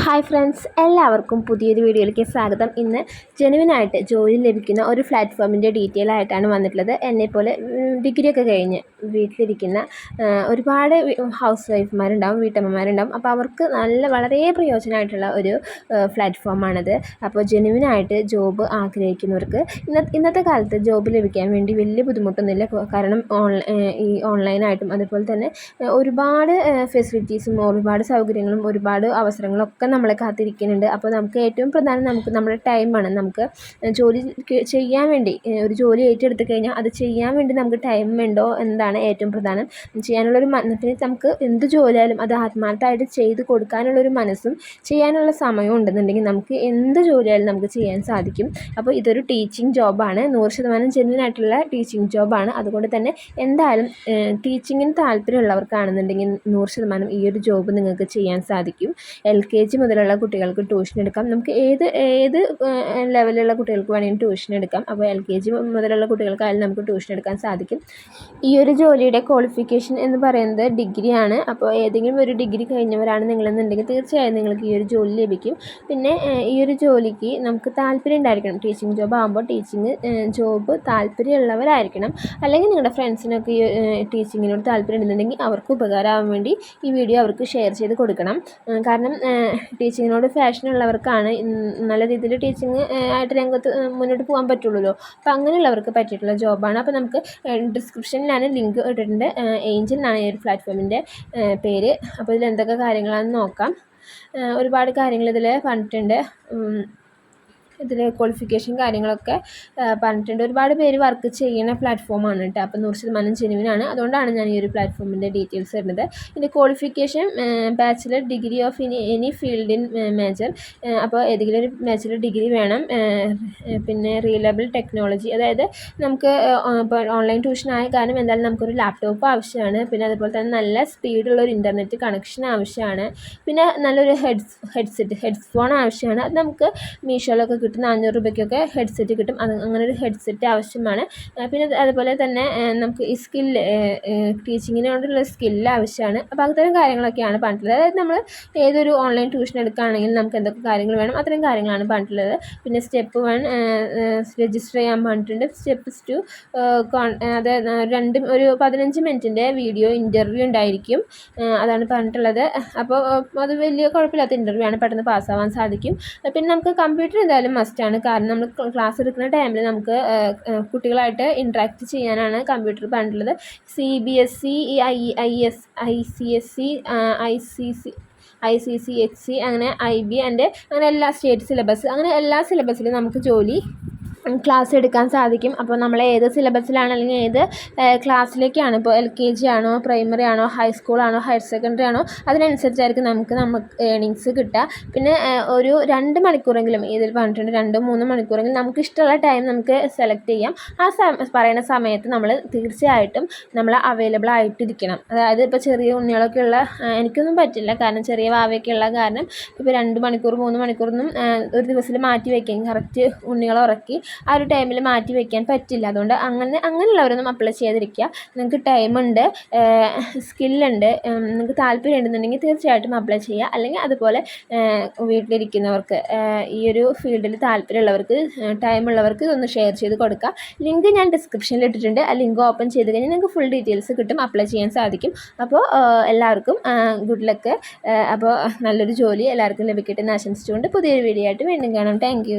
Hi friends എല്ലാവർക്കും പുതിയൊരു വീഡിയോയിലേക്ക് സ്വാഗതം. ഇന്ന് ജെനുവിനായിട്ട് ജോലി ലഭിക്കുന്ന ഒരു പ്ലാറ്റ്ഫോമിന്റെ ഡീറ്റെയിൽ ആയിട്ടാണ് വന്നിട്ടുള്ളത്. എന്നെപ്പോലെ ഡിഗ്രിയൊക്കെ കഴിഞ്ഞ് വീട്ടിലിരിക്കുന്ന ഒരുപാട് ഹൗസ് വൈഫ്മാരുണ്ടാവും വീട്ടമ്മമാരുണ്ടാവും. അപ്പോൾ അവർക്ക് നല്ല വളരെ പ്രയോജനമായിട്ടുള്ള ഒരു പ്ലാറ്റ്ഫോമാണിത് അപ്പോൾ ജെനുവിനായിട്ട് ജോബ് ആഗ്രഹിക്കുന്നവർക്ക് ഇന്ന ഇന്നത്തെ കാലത്ത് ജോബ് ലഭിക്കാൻ വേണ്ടി വലിയ ബുദ്ധിമുട്ടൊന്നുമില്ല. കാരണം ഓൺലൈൻ ഈ ഓൺലൈനായിട്ടും അതുപോലെ തന്നെ ഒരുപാട് ഫെസിലിറ്റീസും ഒരുപാട് സൗകര്യങ്ങളും ഒരുപാട് അവസരങ്ങളും ഒക്കെ നമ്മളെ കാത്തിരിക്കുന്നുണ്ട്. അപ്പോൾ നമുക്ക് ഏറ്റവും പ്രധാനം നമുക്ക് നമ്മുടെ ടൈമാണ് നമുക്ക് ജോലി ചെയ്യാൻ വേണ്ടി ഒരു ജോലി ഏറ്റെടുത്ത് കഴിഞ്ഞാൽ അത് ചെയ്യാൻ വേണ്ടി നമുക്ക് ടൈം ഉണ്ടോ എന്താണ് ഏറ്റവും പ്രധാനം. ചെയ്യാനുള്ളൊരു മനസ്സിന് നമുക്ക് എന്ത് ജോലിയായാലും അത് ആത്മാർത്ഥമായിട്ട് ചെയ്ത് കൊടുക്കാനുള്ളൊരു മനസ്സും ചെയ്യാനുള്ള സമയവും ഉണ്ടെന്നുണ്ടെങ്കിൽ നമുക്ക് എന്ത് ജോലിയായാലും നമുക്ക് ചെയ്യാൻ സാധിക്കും. അപ്പോൾ ഇതൊരു ടീച്ചിങ് ജോബാണ് നൂറ് ശതമാനം ജെന്യനായിട്ടുള്ള ടീച്ചിങ് ജോബാണ് അതുകൊണ്ട് തന്നെ എന്തായാലും ടീച്ചിങ്ങിന് താല്പര്യമുള്ളവർക്കാണെന്നുണ്ടെങ്കിൽ നൂറ് ശതമാനം ഈ ഒരു ജോബ് നിങ്ങൾക്ക് ചെയ്യാൻ സാധിക്കും. എൽ കെ ജി മുതലുള്ള കുട്ടികൾക്ക് ട്യൂഷൻ എടുക്കാം. നമുക്ക് ഏത് ഏത് ലെവലിലുള്ള കുട്ടികൾക്ക് വേണമെങ്കിലും ട്യൂഷൻ എടുക്കാം. അപ്പോൾ എൽ കെ ജി മുതലുള്ള കുട്ടികൾക്കായാലും നമുക്ക് ട്യൂഷൻ എടുക്കാൻ സാധിക്കും. ഈ ഒരു ജോലിയുടെ ക്വാളിഫിക്കേഷൻ എന്ന് പറയുന്നത് ഡിഗ്രിയാണ്. അപ്പോൾ ഏതെങ്കിലും ഒരു ഡിഗ്രി കഴിഞ്ഞവരാണ് നിങ്ങളെന്നുണ്ടെങ്കിൽ തീർച്ചയായും നിങ്ങൾക്ക് ഈ ഒരു ജോലി ലഭിക്കും. പിന്നെ ഈ ഒരു ജോലിക്ക് നമുക്ക് താല്പര്യം ഉണ്ടായിരിക്കണം. ടീച്ചിങ് ജോബ് ആകുമ്പോൾ ടീച്ചിങ് ജോബ് താല്പര്യമുള്ളവരായിരിക്കണം. അല്ലെങ്കിൽ നിങ്ങളുടെ ഫ്രണ്ട്സിനൊക്കെ ഈ ടീച്ചിങ്ങിനോട് താല്പര്യം ഉണ്ടെന്നുണ്ടെങ്കിൽ അവർക്ക് ഉപകാരമാകാൻ വേണ്ടി ഈ വീഡിയോ അവർക്ക് ഷെയർ ചെയ്ത് കൊടുക്കണം. കാരണം ടീച്ചിങ്ങിനോട് ഫാഷനുള്ളവർക്കാണ് നല്ല രീതിയിൽ ടീച്ചിങ് ആയിട്ട് രംഗത്ത് മുന്നോട്ട് പോകാൻ പറ്റുള്ളൂ അപ്പോൾ അങ്ങനെയുള്ളവർക്ക് പറ്റിയിട്ടുള്ള ജോബാണ്. അപ്പോൾ നമുക്ക് ഡിസ്ക്രിപ്ഷനിലാണ് ലിങ്ക് ഇട്ടിട്ടുണ്ട്. ഏഞ്ചൽ എന്നാണ് ഈ ഒരു പ്ലാറ്റ്ഫോമിന്റെ പേര്. അപ്പോൾ ഇതിൽ എന്തൊക്കെ കാര്യങ്ങളാണെന്ന് നോക്കാം. ഒരുപാട് കാര്യങ്ങൾ ഇതിൽ പറഞ്ഞിട്ടുണ്ട്. ഇതിൽ ക്വാളിഫിക്കേഷൻ കാര്യങ്ങളൊക്കെ പറഞ്ഞിട്ടുണ്ട്. ഒരുപാട് പേര് വർക്ക് ചെയ്യുന്ന പ്ലാറ്റ്ഫോമാണ് കേട്ടോ അപ്പോൾ നൂറ് ശതമാനം ജെനുവിനാണ് അതുകൊണ്ടാണ് ഞാൻ ഈ ഒരു പ്ലാറ്റ്ഫോമിന്റെ ഡീറ്റെയിൽസ് തരുന്നത് ഇതിന്റെ ക്വാളിഫിക്കേഷൻ ബാച്ചിലർ ഡിഗ്രി ഓഫ് ഇനി എനി ഫീൽഡ് ഇൻ മേജർ അപ്പോൾ ഏതെങ്കിലും ഒരു ബാച്ചിലർ ഡിഗ്രി വേണം. പിന്നെ റീലബിൾ ടെക്നോളജി അതായത് നമുക്ക് ഇപ്പോൾ ഓൺലൈൻ ട്യൂഷൻ ആയ കാരണം എന്തായാലും നമുക്കൊരു ലാപ്ടോപ്പ് ആവശ്യമാണ്. പിന്നെ അതുപോലെ തന്നെ നല്ല സ്പീഡുള്ള ഒരു ഇന്റർനെറ്റ് കണക്ഷൻ ആവശ്യമാണ്. പിന്നെ നല്ലൊരു ഹെഡ്സ് ഹെഡ്സെറ്റ് ഹെഡ്ഫോൺ ആവശ്യമാണ്. അത് നമുക്ക് മീഷോയിലൊക്കെ കിട്ടും. നാനൂറ് രൂപയ്ക്കൊക്കെ ഹെഡ്സെറ്റ് കിട്ടും. അത് അങ്ങനെ ഒരു ഹെഡ്സെറ്റ് ആവശ്യമാണ്. പിന്നെ അതുപോലെ തന്നെ നമുക്ക് ഈ സ്കില്ല് ടീച്ചിങ്ങിനോടുള്ള സ്കില്ല് ആവശ്യമാണ്. അപ്പോൾ അത്തരം കാര്യങ്ങളൊക്കെയാണ് പറഞ്ഞിട്ടുള്ളത്. അതായത് നമ്മൾ ഏതൊരു ഓൺലൈൻ ട്യൂഷൻ എടുക്കുകയാണെങ്കിൽ നമുക്ക് എന്തൊക്കെ കാര്യങ്ങൾ വേണം അത്തരം കാര്യങ്ങളാണ് പറഞ്ഞിട്ടുള്ളത്. പിന്നെ സ്റ്റെപ്പ് വൺ രജിസ്റ്റർ ചെയ്യാൻ പറഞ്ഞിട്ടുണ്ട്. സ്റ്റെപ്പ് ടു അതായത് രണ്ട് ഒരു പതിനഞ്ച് മിനിറ്റിന്റെ വീഡിയോ ഇന്റർവ്യൂ ഉണ്ടായിരിക്കും. അതാണ് പറഞ്ഞിട്ടുള്ളത്. അപ്പോൾ അത് വലിയ കുഴപ്പമില്ലാത്ത ഇന്റർവ്യൂ ആണ്. പെട്ടെന്ന് പാസ്സാവാൻ സാധിക്കും. പിന്നെ നമുക്ക് കമ്പ്യൂട്ടർ എന്തായാലും മസ്റ്റാണ് കാരണം നമ്മൾ ക്ലാസ് എടുക്കുന്ന ടൈമിൽ നമുക്ക് കുട്ടികളായിട്ട് ഇൻട്രാക്ട് ചെയ്യാനാണ് കമ്പ്യൂട്ടർ പറഞ്ഞിട്ടുള്ളത് C B S C I I S I C S C I C C I C C H C അങ്ങനെ ഐ ബി ആൻഡ് അങ്ങനെ എല്ലാ സ്റ്റേറ്റ് സിലബസ് അങ്ങനെ എല്ലാ സിലബസിലും നമുക്ക് ജോലി ക്ലാസ് എടുക്കാൻ സാധിക്കും. അപ്പോൾ നമ്മൾ ഏത് സിലബസിലാണ് അല്ലെങ്കിൽ ഏത് ക്ലാസ്സിലേക്കാണ് ഇപ്പോൾ എൽ കെ ജി ആണോ പ്രൈമറി ആണോ ഹൈസ്കൂളാണോ ഹയർ സെക്കൻഡറി ആണോ അതിനനുസരിച്ചായിരിക്കും നമുക്ക് നമുക്ക് ഏണിങ്സ് കിട്ടുക. പിന്നെ ഒരു രണ്ട് മണിക്കൂറെങ്കിലും ഇതിൽ പറഞ്ഞിട്ടുണ്ട്? രണ്ട് മൂന്ന് മണിക്കൂറെങ്കിലും നമുക്ക് ഇഷ്ടമുള്ള ടൈം നമുക്ക് സെലക്ട് ചെയ്യാം. ആ പറയുന്ന സമയത്ത് നമ്മൾ തീർച്ചയായിട്ടും നമ്മൾ അവൈലബിൾ ആയിട്ടിരിക്കണം. അതായത് ഇപ്പോൾ ചെറിയ ഉണ്ണികളൊക്കെ ഉള്ള എനിക്കൊന്നും പറ്റില്ല. കാരണം ചെറിയ വാവയൊക്കെ ഉള്ള കാരണം ഇപ്പോൾ രണ്ട് മണിക്കൂർ മൂന്ന് മണിക്കൂറൊന്നും ഒരു ദിവസത്തിൽ മാറ്റി വയ്ക്കാം കറക്റ്റ് ഉണ്ണികളെ ഉറക്കി ആ ഒരു ടൈമിൽ മാറ്റി വയ്ക്കാൻ പറ്റില്ല. അതുകൊണ്ട് അങ്ങനെ അങ്ങനെയുള്ളവരൊന്നും അപ്ലൈ ചെയ്തിരിക്കുക നിങ്ങൾക്ക് ടൈമുണ്ട് സ്കില്ലുണ്ട് നിങ്ങൾക്ക് താല്പര്യം ഉണ്ടെന്നുണ്ടെങ്കിൽ തീർച്ചയായിട്ടും അപ്ലൈ ചെയ്യുക. അല്ലെങ്കിൽ അതുപോലെ വീട്ടിലിരിക്കുന്നവർക്ക് ഈ ഒരു ഫീൽഡിൽ താല്പര്യമുള്ളവർക്ക് ടൈമുള്ളവർക്ക് ഒന്ന് ഷെയർ ചെയ്ത് കൊടുക്കുക. ലിങ്ക് ഞാൻ ഡിസ്ക്രിപ്ഷനിൽ ഇട്ടിട്ടുണ്ട്. ആ ലിങ്ക് ഓപ്പൺ ചെയ്ത് കഴിഞ്ഞാൽ നിങ്ങൾക്ക് ഫുൾ ഡീറ്റെയിൽസ് കിട്ടും അപ്ലൈ ചെയ്യാൻ സാധിക്കും. അപ്പോൾ എല്ലാവർക്കും ഗുഡ് ലക്ക് അപ്പോൾ നല്ലൊരു ജോലി എല്ലാവർക്കും ലഭിക്കട്ടെ എന്ന് ആശംസിച്ചുകൊണ്ട് പുതിയൊരു വീഡിയോ ആയിട്ട് വീണ്ടും കാണാം. താങ്ക്